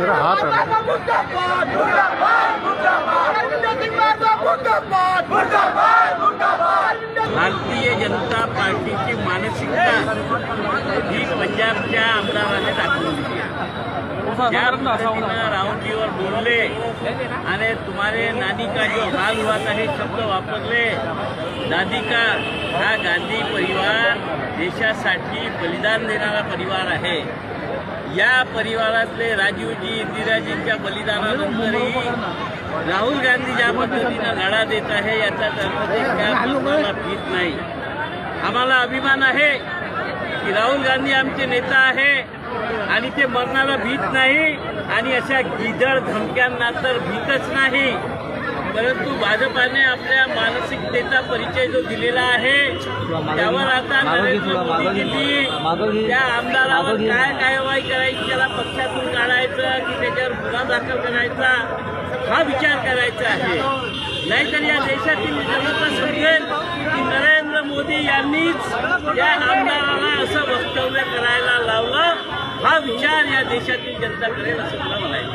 तेरा हाथ है भारतीय जनता पार्टीची मानसिकता ही पंजाबच्या आमदाराने दाखवली दिली आहे. राहुलजीवर बोलले आणि तुम्हारे नानी का जो हाल हुआ था हे शब्द वापरले दादी का हा गांधी परिवार देशासाठी बलिदान देणारा परिवार आहे या परिवारातले राजीवजी इंदिराजींच्या बलिदानानंतरही राहुल गांधी ज्या पद्धतीनं लढा देत आहे याचा अर्थ भीत नाही. आम्हाला अभिमान आहे की राहुल गांधी आमचे नेता आहे आणि ते मरणाला भीत नाही आणि अशा गिदळ धमक्यांना तर भीतच नाही. परंतु भाजपाने आपल्या मानसिकतेचा परिचय जो दिलेला आहे त्यावर आता नरेंद्र मोदीजींनी त्या आमदारावर काय कार्यवाही करायची त्याला पक्षातून काढायचं की त्याच्यावर गुन्हा दाखल करायचा हा विचार करायचा आहे. नाहीतर या देशातील जनता समजेल की नरेंद्र मोदी यांनीच या आमदाराला असं वक्तव्य करायला लावलं. हा विचार या देशातील जनता करेल असं मला म्हणायचं